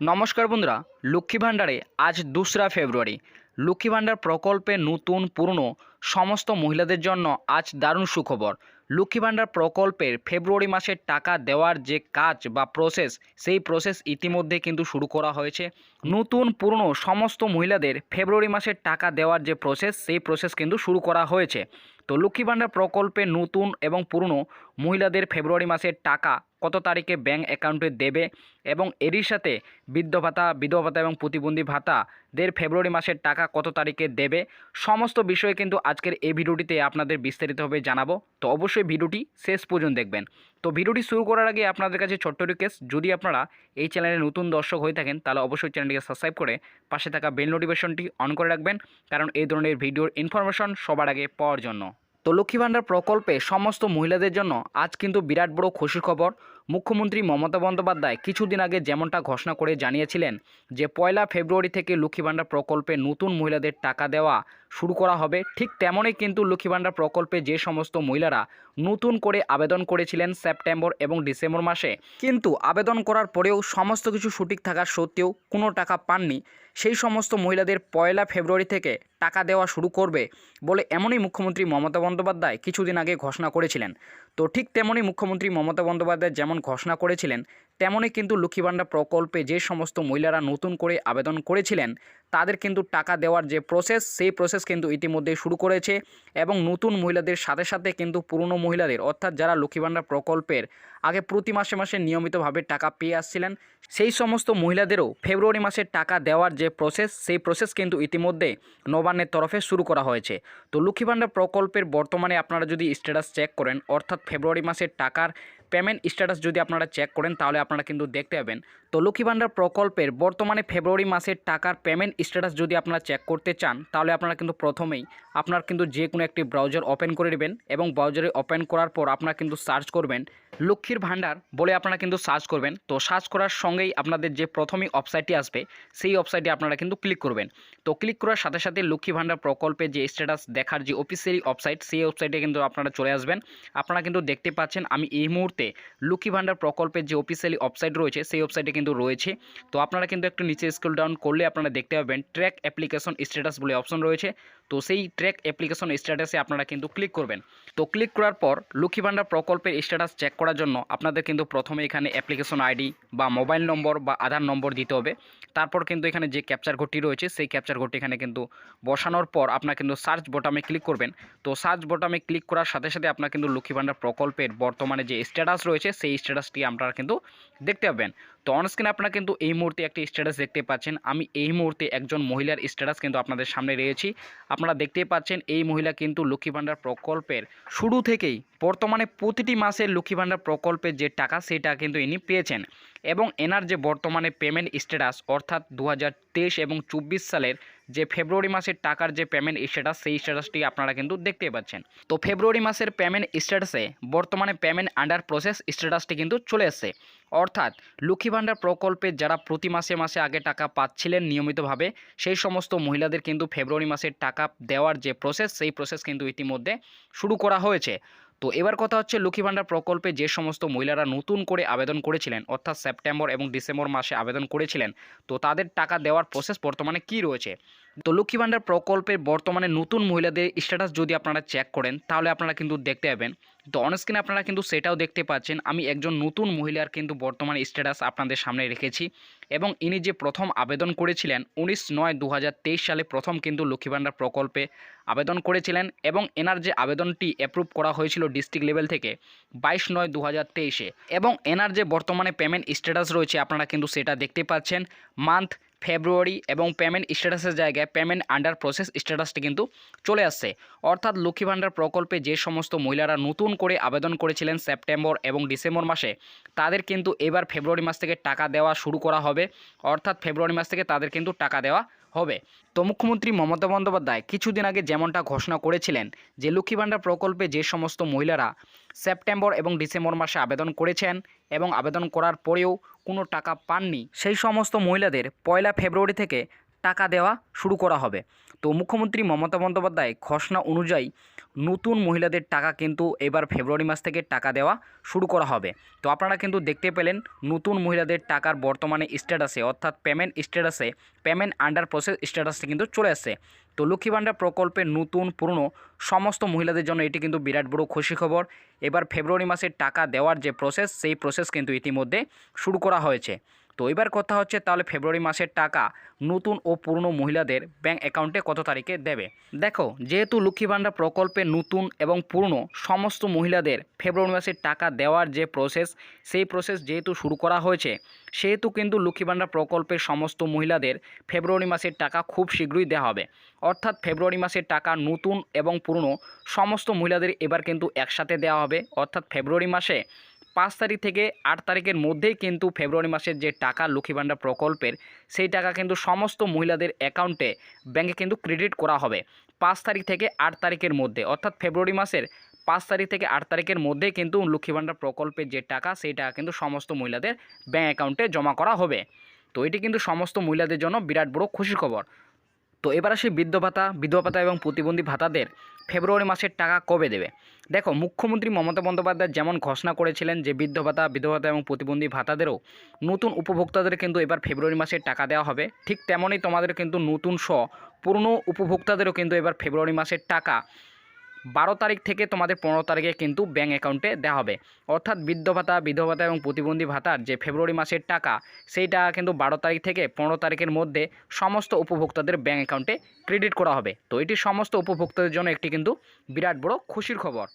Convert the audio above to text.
নমস্কার বন্ধুরা, লক্ষ্মী ভাণ্ডারে আজ দোসরা ফেব্রুয়ারি। লক্ষ্মী ভাণ্ডার প্রকল্পে নতুন, পুরনো সমস্ত মহিলাদের জন্য আজ দারুণ সুখবর। লক্ষ্মী ভাণ্ডার প্রকল্পের ফেব্রুয়ারি মাসের টাকা দেওয়ার যে কাজ বা প্রসেস সেই প্রসেস ইতিমধ্যে কিন্তু শুরু করা হয়েছে। নতুন, পুরনো সমস্ত মহিলাদের ফেব্রুয়ারি মাসের টাকা দেওয়ার যে প্রসেস সেই প্রসেস কিন্তু শুরু করা হয়েছে। তো লক্ষ্মী ভাণ্ডার প্রকল্পে নতুন এবং পুরনো মহিলাদের ফেব্রুয়ারি মাসের টাকা কত তারিখে ব্যাঙ্ক অ্যাকাউন্টে দেবে এবং এরই সাথে বৃদ্ধ ভাতা, বিধবা ভাতা এবং প্রতিবন্ধী ভাতাদের ফেব্রুয়ারি মাসের টাকা কত তারিখে দেবে সমস্ত বিষয়ে কিন্তু আজকের এই ভিডিওটিতে আপনাদের বিস্তারিতভাবে জানাব। তো অবশ্যই ভিডিওটি শেষ পর্যন্ত দেখবেন। তো ভিডিওটি শুরু করার আগে আপনাদের কাছে ছোট্ট রিকোয়েস্ট যদি আপনারা এই চ্যানেলে নতুন দর্শক হয়ে থাকেন, তাহলে অবশ্যই চ্যানেলটিকে সাবস্ক্রাইব করে পাশে থাকা বেল নোটিফিকেশনটি অন করে রাখবেন, কারণ এই ধরনের ভিডিওর ইনফরমেশন সবার আগে পাওয়ার জন্য। তো লক্ষ্মী ভাণ্ডার প্রকল্পে সমস্ত মহিলাদের জন্য আজ কিন্তু বিরাট বড় খুশির খবর। মুখ্যমন্ত্রী মমতা বন্দ্যোপাধ্যায় কিছুদিন আগে যেমনটা ঘোষণা করে জানিয়েছিলেন যে পয়লা ফেব্রুয়ারি থেকে লক্ষ্মী ভাণ্ডার প্রকল্পে নতুন মহিলাদের টাকা দেওয়া শুরু করা হবে, ঠিক তেমনই কিন্তু লক্ষ্মী ভাণ্ডার প্রকল্পে যে সমস্ত মহিলারা নতুন করে আবেদন করেছিলেন সেপ্টেম্বর এবং ডিসেম্বর মাসে, কিন্তু আবেদন করার পরেও সমস্ত কিছু সঠিক থাকা সত্ত্বেও কোনো টাকা পাননি। সেই সমস্ত মহিলাদের পয়লা ফেব্রুয়ারি থেকে টাকা দেওয়া শুরু করবে বলে এমনই মুখ্যমন্ত্রী মমতা বন্দ্যোপাধ্যায় কিছুদিন আগে ঘোষণা করেছিলেন। তো ঠিক তেমনই মুখ্যমন্ত্রী মমতা বন্দ্যোপাধ্যায় যেমন ঘোষণা করেছিলেন, তেমনই কিন্তু লক্ষ্মী ভাণ্ডার প্রকল্পে যে সমস্ত মহিলারা নতুন করে আবেদন করেছিলেন, তাদের কিন্তু টাকা দেওয়ার যে প্রসেস সেই প্রসেস কিন্তু ইতিমধ্যে শুরু করেছে এবং নতুন মহিলাদের সাথে সাথে কিন্তু পুরনো মহিলাদের, অর্থাৎ যারা লক্ষ্মী ভাণ্ডার প্রকল্পের আগে প্রতি মাসে মাসে নিয়মিতভাবে টাকা পেয়ে আসছিলেন। সেই সমস্ত মহিলাদেরও ফেব্রুয়ারি মাসে টাকা দেওয়ার যে প্রসেস সেই প্রসেস কিন্তু ইতিমধ্যে নবান্নের তরফে শুরু করা হয়েছে। তো লক্ষ্মী ভাণ্ডার প্রকল্পের বর্তমানে আপনারা যদি স্ট্যাটাস চেক করেন, অর্থাৎ ফেব্রুয়ারি মাসের টাকার পেমেন্ট স্ট্যাটাস যদি আপনারা চেক করেন, তাহলে আপনারা কিন্তু দেখতে পাবেন। তো লক্ষ্মী ভাণ্ডার প্রকল্পের বর্তমানে ফেব্রুয়ারি মাসের টাকার পেমেন্ট স্ট্যাটাস যদি আপনারা চেক করতে চান, তাহলে আপনারা কিন্তু প্রথমেই আপনার কিন্তু যে কোনো একটি ব্রাউজার ওপেন করে নেবেন এবং ব্রাউজারে ওপেন করার পর আপনারা কিন্তু সার্চ করবেন। লক্ষ্মীর ভাণ্ডার বলে আপনারা কিন্তু সার্চ করবেন। তো সার্চ করার সঙ্গেই আপনাদের যে প্রথমেই ওয়েবসাইটটি আসবে, সেই ওয়েবসাইটে আপনারা কিন্তু ক্লিক করবেন। তো ক্লিক করার সাথে সাথে লক্ষ্মী ভাণ্ডার প্রকল্পের যে স্ট্যাটাস দেখার যে অফিসিয়ালি ওয়েবসাইট, সেই ওয়েবসাইটে কিন্তু আপনারা চলে আসবেন। আপনারা কিন্তু দেখতে পাচ্ছেন আমি এই মুহূর্তে লক্ষ্মী ভাণ্ডার প্রকল্পের যে অফিসিয়ালি ওয়েবসাইট রয়েছে, সেই ওয়েবসাইটে কিন্তু রয়েছে। তো আপনারা কিন্তু একটু নিচে স্ক্রল ডাউন করলে আপনারা দেখতে পাবেন ট্র্যাক অ্যাপ্লিকেশন স্ট্যাটাস বলে অপশন রয়েছে। তো সেই ট্র্যাক অ্যাপ্লিকেশন স্ট্যাটাসে আপনারা কিন্তু ক্লিক করবেন। তো ক্লিক করার পর লক্ষ্মী ভাণ্ডার প্রকল্পের স্ট্যাটাস চেক করার জন্য আপনাদের কিন্তু প্রথমে এখানে অ্যাপ্লিকেশন আইডি বা মোবাইল নম্বর বা আধার নম্বর দিতে হবে। তারপর কিন্তু এখানে যে ক্যাপচার কোডটি রয়েছে, সেই ক্যাপচার কোডটি এখানে কিন্তু বসানোর পর আপনার কিন্তু সার্চ বোটামে ক্লিক করবেন। তো সার্চ বোটামে ক্লিক করার সাথে সাথে আপনার কিন্তু লক্ষ্মী ভাণ্ডার প্রকল্পের বর্তমানে যে স্ট্যাটাস রয়েছে, সেই স্ট্যাটাসটি আপনারা কিন্তু দেখতে পাবেন। তো অনস্ক্রিনে আপনারা কিন্তু এই মুহূর্তে একটি স্ট্যাটাস দেখতে পাচ্ছেন। আমি এই মুহূর্তে একজন মহিলার স্ট্যাটাস কিন্তু আপনাদের সামনে রয়েছি। আপনারা দেখতেই পাচ্ছেন এই মহিলা কিন্তু লক্ষ্মী ভাণ্ডার প্রকল্পের শুরু থেকেই বর্তমানে প্রতিটি মাসের লক্ষ্মী ভাণ্ডার প্রকল্পের যে টাকা সেটা কিন্তু ইনি পেয়েছেন। এবং এনার যে বর্তমানে পেমেন্ট স্ট্যাটাস অর্থাৎ দু হাজার তেইশ এবং চব্বিশ সালের যে ফেব্রুয়ারি মাসের টাকার যে পেমেন্ট স্ট্যাটাস সেই স্ট্যাটাসটি আপনারা কিন্তু দেখতে পাচ্ছেন। তো ফেব্রুয়ারি মাসের পেমেন্ট স্ট্যাটাসে বর্তমানে পেমেন্ট আন্ডার প্রসেস স্ট্যাটাসটি কিন্তু চলে এসছে। অর্থাৎ লক্ষ্মী ভাণ্ডার প্রকল্পে যারা প্রতি মাসে মাসে আগে টাকা পাচ্ছিলেন নিয়মিতভাবে, সেই সমস্ত মহিলাদের কিন্তু ফেব্রুয়ারি মাসের টাকা দেওয়ার যে প্রসেস সেই প্রসেস কিন্তু ইতিমধ্যে শুরু করা হয়েছে। তো এবার কথা হচ্ছে লক্ষ্মী ভাণ্ডার প্রকল্পে যে সমস্ত মহিলারা নতুন করে আবেদন করেছিলেন, অর্থাৎ সেপ্টেম্বর এবং ডিসেম্বর মাসে আবেদন করেছিলেন, তো তাদের টাকা দেওয়ার প্রসেস বর্তমানে কি রয়েছে? তো লক্ষ্মী ভাণ্ডার প্রকল্পের বর্তমানে নতুন মহিলাদের স্ট্যাটাস যদি আপনারা চেক করেন, তাহলে আপনারা কিন্তু দেখতে পাবেন তো অনস্ক্রিনে আপনারা কিন্তু সেটাও দেখতে পাচ্ছেন। আমি একজন নতুন মহিলার কিন্তু বর্তমানে স্ট্যাটাস আপনাদের সামনে রেখেছি এবং ইনি যে প্রথম আবেদন করেছিলেন, উনিশ নয় দু সালে প্রথম কিন্তু লক্ষ্মী ভাণ্ডার প্রকল্পে আবেদন করেছিলেন এবং এনার যে আবেদনটি অ্যাপ্রুভ করা হয়েছিল ডিস্ট্রিক্ট লেভেল থেকে বাইশ নয় দু এবং এনার যে বর্তমানে পেমেন্ট স্ট্যাটাস রয়েছে, আপনারা কিন্তু সেটা দেখতে পাচ্ছেন। মান্থ ফেব্রুয়ারি এবং পেমেন্ট স্ট্যাটাসের জায়গায় পেমেন্ট আন্ডার প্রসেস স্ট্যাটাসটি কিন্তু চলে আসছে। অর্থাৎ লক্ষ্মী ভাণ্ডার প্রকল্পে যে সমস্ত মহিলারা নতুন করে আবেদন করেছিলেন সেপ্টেম্বর এবং ডিসেম্বর মাসে, তাদের কিন্তু এবার ফেব্রুয়ারি মাস থেকে টাকা দেওয়া শুরু করা হবে। অর্থাৎ ফেব্রুয়ারি মাস থেকে তাদের কিন্তু টাকা দেওয়া হবে। তো মুখ্যমন্ত্রী মমতা বন্দ্যোপাধ্যায় কিছুদিন আগে যেমনটা ঘোষণা করেছিলেন যে লক্ষ্মী ভাণ্ডার প্রকল্পে যে সমস্ত মহিলারা সেপ্টেম্বর এবং ডিসেম্বর মাসে আবেদন করেছেন এবং আবেদন করার পরেও কোনো টাকা পাননি, সেই সমস্ত মহিলাদের পয়লা ফেব্রুয়ারি থেকে টাকা দেওয়া শুরু করা হবে। তো মুখ্যমন্ত্রী মমতা বন্দ্যোপাধ্যায় ঘোষণা অনুযায়ী নতুন মহিলাদের টাকা কিন্তু এবার ফেব্রুয়ারি মাস থেকে টাকা দেওয়া শুরু করা হবে। তো আপনারা কিন্তু দেখতে পেলেন নতুন মহিলাদের টাকার বর্তমানে স্ট্যাটাসে অর্থাৎ পেমেন্ট স্ট্যাটাসে, পেমেন্ট আন্ডার প্রসেস স্ট্যাটাসে কিন্তু চলে আসছে। তো লক্ষ্মী ভাণ্ডার প্রকল্পের নতুন, পুরনো সমস্ত মহিলাদের জন্য এটি কিন্তু বিরাট বড় খুশি খবর। এবার ফেব্রুয়ারি মাসে টাকা দেওয়ার যে প্রসেস সেই প্রসেস কিন্তু ইতিমধ্যে শুরু করা হয়েছে। তো এবার কথা হচ্ছে তাহলে ফেব্রুয়ারি মাসের টাকা নতুন ও পুরনো মহিলাদের ব্যাংক অ্যাকাউন্টে কত তারিখে দেবে? দেখো, যেহেতু লক্ষ্মী ভাণ্ডার প্রকল্পে নতুন এবং পুরনো সমস্ত মহিলাদের ফেব্রুয়ারি মাসের টাকা দেওয়ার যে প্রসেস সেই প্রসেস যেহেতু শুরু করা হয়েছে, সেহেতু কিন্তু লক্ষ্মী ভাণ্ডার প্রকল্পের সমস্ত মহিলাদের ফেব্রুয়ারি মাসের টাকা খুব শীঘ্রই দেওয়া হবে। অর্থাৎ ফেব্রুয়ারি মাসের টাকা নতুন এবং পুরনো সমস্ত মহিলাদের এবার কিন্তু একসাথে দেওয়া হবে। অর্থাৎ ফেব্রুয়ারি মাসে পাঁচ তারিখ থেকে আট তারিখের মধ্যেই কিন্তু ফেব্রুয়ারি মাসের যে টাকা লক্ষ্মী ভাণ্ডার প্রকল্পের, সেই টাকা কিন্তু সমস্ত মহিলাদের অ্যাকাউন্টে ব্যাংকে কিন্তু ক্রেডিট করা হবে। পাঁচ তারিখ থেকে আট তারিখের মধ্যে, অর্থাৎ ফেব্রুয়ারি মাসের পাঁচ তারিখ থেকে আট তারিখের মধ্যে কিন্তু লক্ষ্মী ভাণ্ডার প্রকল্পের যে টাকা, সেই টাকা কিন্তু সমস্ত মহিলাদের ব্যাঙ্ক অ্যাকাউন্টে জমা করা হবে। তো এটি কিন্তু সমস্ত মহিলাদের জন্য বিরাট বড় খুশির খবর। তো এবার আসি বৃদ্ধ ভাতা, বিধবা ভাতা এবং প্রতিবন্ধী ভাতাদের। ফেব্রুয়ারি মাসের টাকা কবে দেবে? দেখো, মুখ্যমন্ত্রী মমতা বন্দ্যোপাধ্যায় যেমন ঘোষণা করেছিলেন যে বৃদ্ধ ভাতা বিধবাতা এবং প্রতিবন্ধী ভাতাদেরও নতুন উপভোক্তাদের কিন্তু এবার ফেব্রুয়ারি মাসের টাকা দেওয়া হবে। ঠিক তেমনই তোমাদের কিন্তু নতুন স পুরনো উপভোক্তাদেরও কিন্তু এবার ফেব্রুয়ারি মাসের টাকা বারো তারিখ থেকে তোমাদের পনেরো তারিখে কিন্তু ব্যাঙ্ক অ্যাকাউন্টে দেওয়া হবে। অর্থাৎ বৃদ্ধ ভাতা, বিধবা ভাতা এবং প্রতিবন্ধী ভাতার যে ফেব্রুয়ারি মাসের টাকা সেই টাকা কিন্তু বারো তারিখ থেকে পনেরো তারিখের মধ্যে সমস্ত উপভোক্তাদের ব্যাঙ্ক অ্যাকাউন্টে ক্রেডিট করা হবে। তো এটি সমস্ত উপভোক্তাদের জন্য একটি কিন্তু বিরাট বড় খুশির খবর।